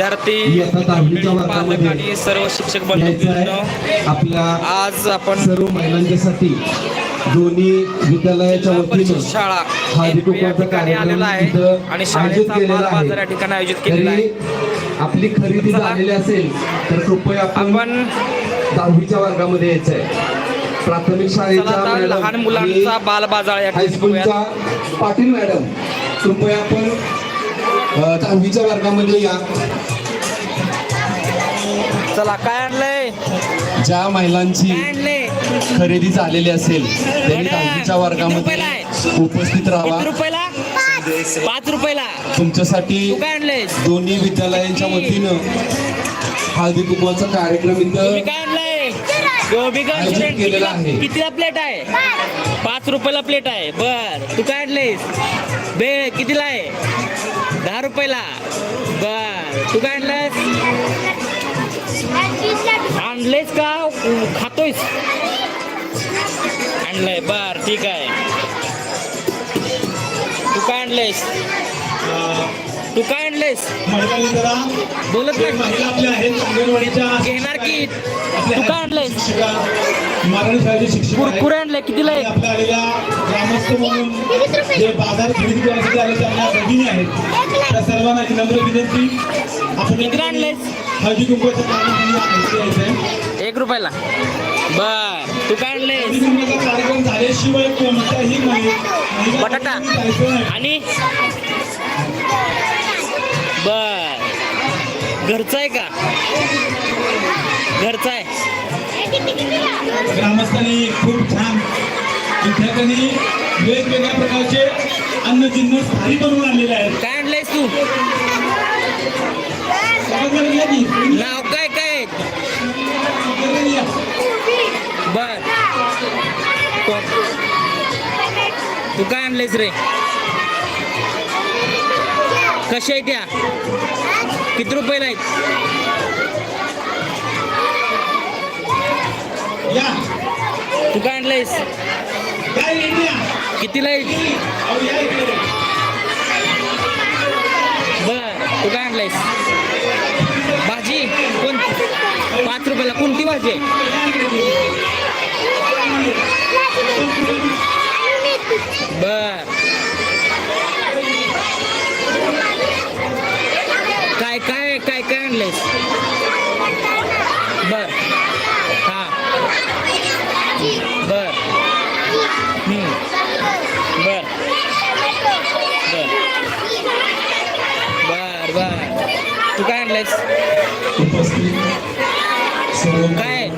विद्यार्थी पालक आणि सर्व शिक्षक आपल्या आज आपण सर्व महिलांच्यासाठी दोन्ही विद्यालयाच्या वतीनं शाळा आलेला आहे आणि शाळेचा बाजार या ठिकाणी आयोजित केलेला आहे आपली खरेदी. झालेली असेल तर कृपया आपण दहावीच्या वर्गामध्ये यायचं आहे प्राथमिक मॅडम लहान मुलांचा बाल बाजार या. हायस्कूलच्या पाटील मॅडम कृपया आपण दहावीच्या वर्गामध्ये या चला काय आणलंय? ज्या महिलांची खरेदी झालेली असेल त्यांनी दहावीच्या वर्गामध्ये उपस्थित राहावा. किती रुपयाला? पाच रुपयाला. तुमच्यासाठी तू काय आणलंय दोन्ही विद्यालयांच्या वतीनं हळदी कुंकवाचा कार्यक्रम इथं काय आणलंय? केलेला कितीला आहे. कितीला प्लेट आहे? पाच रुपयाला प्लेट आहे. बर तू काय आणलंयस? बेळ कितीला आहे? दहा रुपयाला. बर तू काय आणलंयस? आणलेस का? खातोयस. आणलंय. बर ठीक आहे. तू काय आणलंयस? तू काय आणलंयस? बोलत नाही. घेणार की? तू काय आणलंयस. कुरकुरे आणले कितीला आणि आहे आपल्या आलेल्या ग्रामस्थ म्हणून जे बाजार खरेदी करण्यासाठी आले त्यांना भगिनी आहेत त्या सर्वांना विनंती. आणलेस एक रुपयाला. बर. तू काय आणलेस बटाटा. आणि? बर. घरचा आहे का? घरचा आहे. ग्रामस्थांनी खूप छान विद्यार्थ्यांनी वेगवेगळ्या प्रकारचे अन्न जिन्नस भारी बनवून आणलेले आहेत. काय? आणलेस रे. कशा आहेत त्या? किती रुपयाला आहेत? या. तू काय आणलंयस. कितीला आहेत? इकडे. बर तू काय आणलायस? भाजी? कोण? पाच रुपयाला. कोणती भाजी आहे? बर. काय काय काय काय आणलंयस? बर. हा. बर. बर बर. बर बर. तू काय आणलंयस? काय?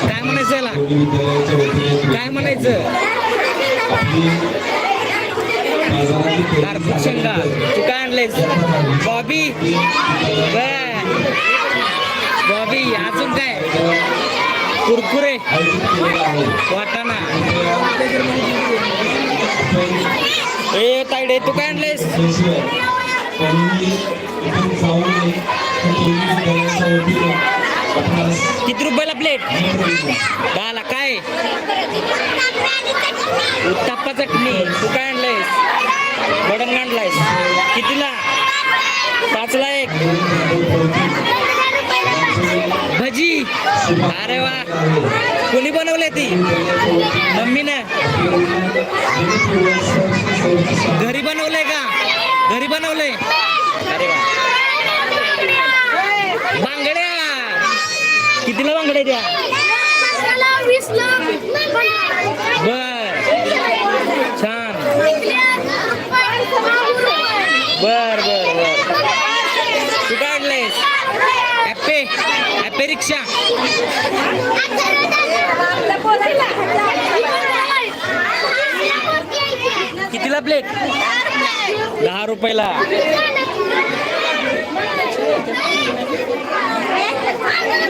काय म्हणायचं याला? काय म्हणायचं? कार्तिक शेंगा तू काय आणलंयस? बॉबी? बॉबी अजून काय? कुरकुरे? वाटाणा? ए तायडे तू काय आणलंयस? किती रुपयाला प्लेट दहाला काय? उत्तप्पा चटणी. तू काय आणलंयस? वडंग आणलायस. कितीला? पाचला एक. भजी. अरे वा. कोणी बनवले ती? मम्मीनं. घरी बनवलंय का? घरी बनवलंय अरे वा बांगड्या कितीला बांगड्या द्या. बर छान बर बर. बर तू काय आणलंयस? ॲपे ॲपे रिक्षा. कितीला प्लेट दहा रुपयाला.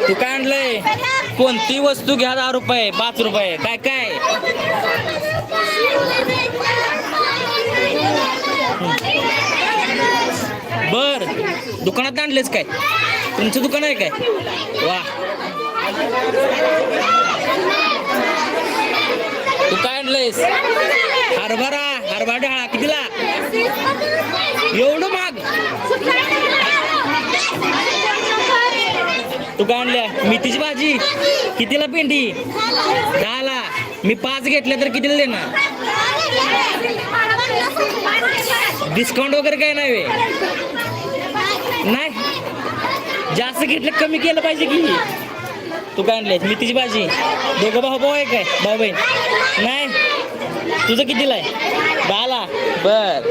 तू काय आणलंय? कोणती वस्तू घ्या दहा रुपये पाच रुपये. काय काय? बर. दुकानात आणलेस काय? तुमचं दुकान आहे काय? वा. तू काय आणलंयस? हरभरा हरभरा डाळा कितीला? एवढं माग तू काय आणल्या? मेथीची भाजी? कितीला पेंडी? दहाला. मी पाच घेतल्या तर कितीला देणार? डिस्काउंट वगैरे काय नाही नाही. जास्त घेतलं कमी केलं पाहिजे की? तू काय आणले मेथीची भाजी? दोघं भाऊ भाऊ आहे काय? भाऊ बहीण? नाही. तुझं कितीला आहे? दहाला. बर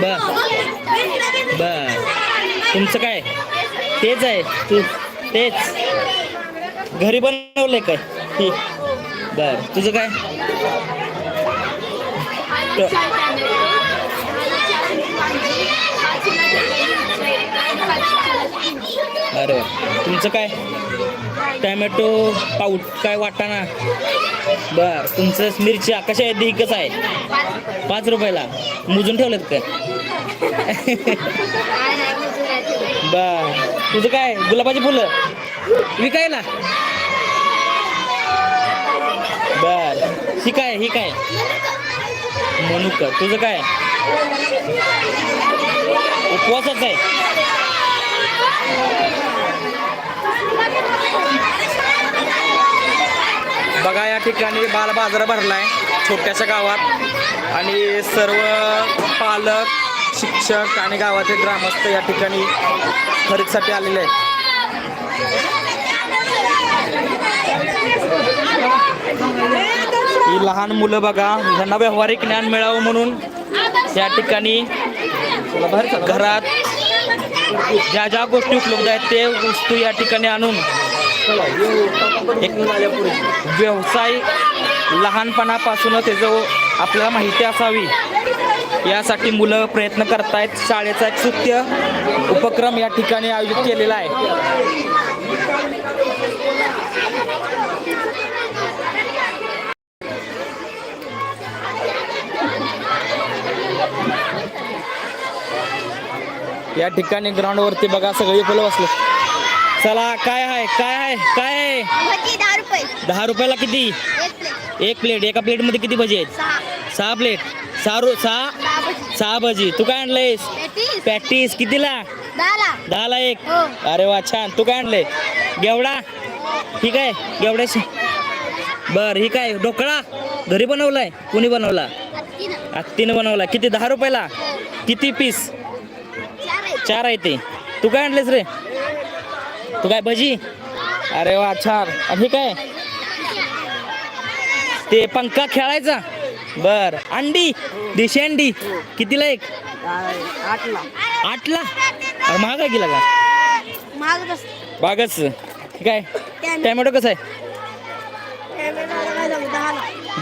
बर तुमचं काय? तेच आहे. तू तेच. घरी बनवलंय काय? ठीक बर. तुझं काय? अरे. तुमचं काय? टॅमॅटो पाऊट काय वाटाणा? बर. तुमचं मिरच्या कशा आहेत? एकच आहे. पाच रुपयाला. मोजून ठेवलेत काय? बर. तुझं काय? गुलाबाची फुलं? विकायला? बर. ही काय ही काय? मनुक. तुझं काय? उपवासच आहे. बघा या ठिकाणी बाल बाजार आहे छोट्याशा गावात. आणि सर्व पालक शिक्षक आणि गावाचे ग्रामस्थ या ठिकाणी खरेदीसाठी आलेले आहेत. ही लहान मुलं बघा त्यांना व्यावहारिक ज्ञान मिळावं म्हणून या ठिकाणी घरात ज्या ज्या गोष्टी उपलब्ध आहेत ते वस्तू या ठिकाणी आणून एक व्यवसाय लहानपणापासूनच त्याचं आपल्याला माहिती असावी यासाठी मुलं प्रयत्न करतायत. शाळेचा एक स्तुत्य उपक्रम या ठिकाणी आयोजित केलेला आहे. या ठिकाणी ग्राउंडवरती बघा सगळे फुलं बसले. चला काय आहे? काय आहे? काय आहे? दहा रुपये. दहा रुपयाला किती? एक प्लेट एक प्लेट एका प्लेटमध्ये किती भजी आहेत? सहा. प्लेट सहा रो सहा? सहा भजी. तू काय आणलंयस? पॅटीस. कितीला? दहाला. एक. हो. अरे वा छान. तू काय आणलंय? गेवडा? ठीक आहे गेवड्याशी बर ही काय? ढोकळा? घरी बनवलाय? कुणी बनवला? आत्तीनं. बनवला. किती? दहा रुपयाला? किती पीस? चार आहे ते. तू काय आणलेस रे? तू काय भजी? अरे वा छान. हे काय? ते पंखा खेळायचा? बर. अंडी? देशी अंडी? कितीला एक? आठला. आठला? अरे महाग आहे का महाग बस. बागच. हे काय टॅमॅटो कसं आहे?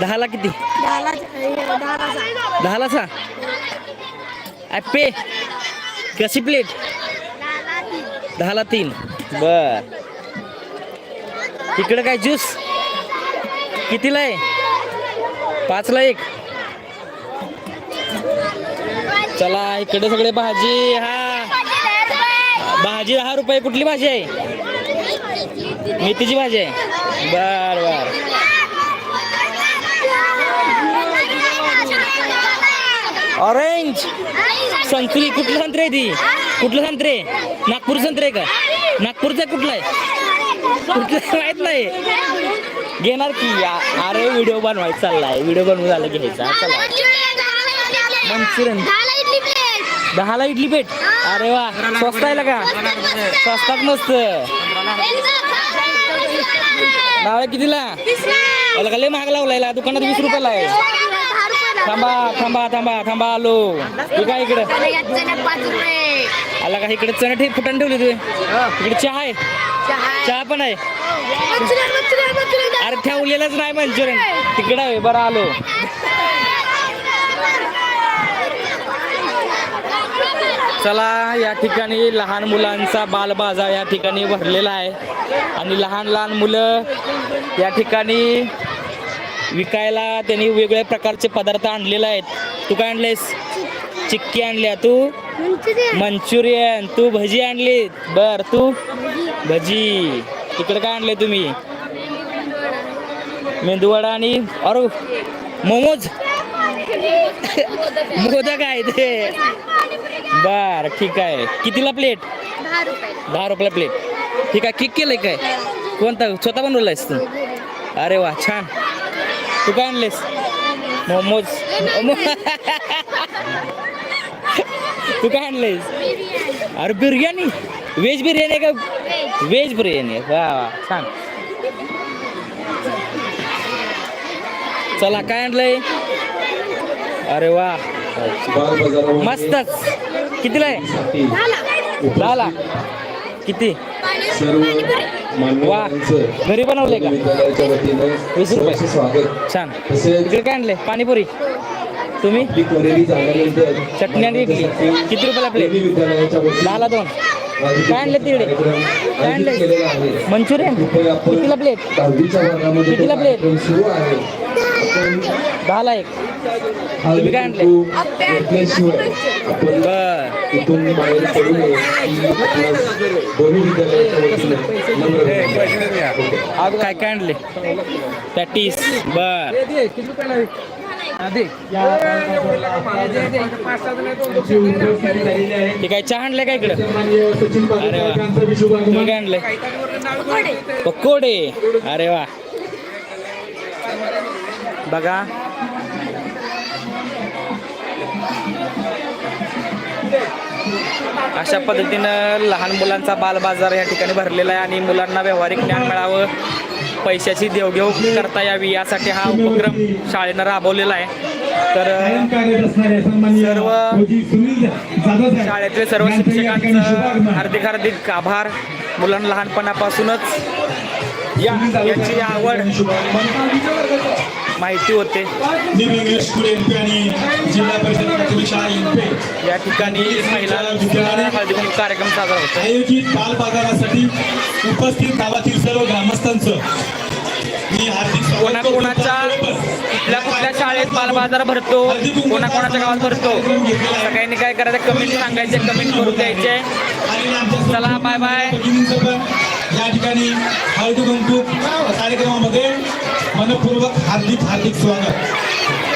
दहाला. किती? दहाला दहाला दहाला सा? ॲप्पे कशी प्लेट? दहाला तीन. बर. इकडं काय ज्यूस? कितीला आहे? पाचला एक. चला इकडे सगळे भाजी हा. भाजी दहा रुपये. कुठली भाजी आहे? मेथीची भाजी आहे. बर बर. ऑरेंज संत्री कुठलं संत्री आहे ती? कुठलं संत्री नागपूर संत्री आहे का? नागपूरचं आहे कुठलं आहे? कुठलं माहीत नाही. घेणार की? या- अरे व्हिडिओ बनवायचा चाललाय. व्हिडिओ बनवून झालं घ्यायचा चला. मंचुरियन. दहाला इडली पेट अरे वा स्वस्त आहे का? स्वस्तात मस्त नाव कितीला? का लय महाग लावलाय दुकानात वीस रुपयाला आहे. थांबा थांबा थांबा थांबा आलो. तू काय इकडं? आला का? इकडे चणे फुटाण ठेवले तू. इकडे चहा आहे. चहा पण आहे. अरे ठेवलेलंच नाही मंचुरियन. तिकडं आहे बरं आलो. चला या ठिकाणी लहान मुलांचा बालबाजार या ठिकाणी भरलेला आहे. आणि लहान लहान मुलं या ठिकाणी विकायला त्यांनी वेगवेगळ्या प्रकारचे पदार्थ आणलेले आहेत. तू काय आणलेस? चिक्की आणल्या तू? मंचुरियन. तू भजी आणली? बर तू? भजी तिकडे काय आणले तुम्ही? मेंदूवडा आणि अरे मोमोज? मोदक आहे ते बर ठीक आहे. कितीला प्लेट दहा रुपये रुपयाला प्लेट ठीक आहे किक केलंय काय? कोणता? स्वतः बनवलायस तू? अरे वा छान. तू काय आणलेस मोमोज. तू काय आणलेस अरे बिर्याणी? व्हेज बिर्याणी आहे का व्हेज बिर्याणी आहे. वा वा छान. चला काय आणलंय? अरे वा. मस्तच. कितीला आहे? दहाला. किती? सर्व मान्यवरांचं घरी बनवलंय का? वीस रुपये. छान. इकडे काय आणले पाणीपुरी. तुम्ही? चटणी आणि इडली. किती रुपयाला प्लेट? दहाला दोन. काय आणले तिकडे? काय आणले? मंचुरियन. कितीला प्लेट कितीला प्लेट? दहाला एक. हळदी काय आणले? बर. काय काय आणले? पॅटीस. बर. ठीक आहे चहा आणले का इकडे? अरे वा. काय आणले पकोडे. अरे वा. बघा. अशा पद्धतीनं लहान मुलांचा बालबाजार या ठिकाणी भरलेला आहे आणि मुलांना व्यावहारिक ज्ञान मिळावं. पैशाची देवघेव करता यावी यासाठी हा उपक्रम शाळेनं राबवलेला आहे. तर सर्व शाळेतले सर्व शिक्षकांचं हार्दिक हार्दिक आभार. मुलांना लहानपणापासूनच या याची आवड. माहिती होते. या ठिकाणी महिला कार्यक्रम साजरा होतो आयोजित बाल बाजारासाठी उपस्थित गावातील सर्व ग्रामस्थांचं. कोणाकोणाच्या कुठल्या कुठल्या शाळेत बालबाजार भरतो कोणाकोणाच्या गावात भरतो सगळ्यांनी काय करायचं? कमेंट सांगायचे कमेंट करून द्यायचे. चला, बाय बाय. या ठिकाणी हळदी कुंकू कार्यक्रमामध्ये मनपूर्वक हार्दिक हार्दिक स्वागत.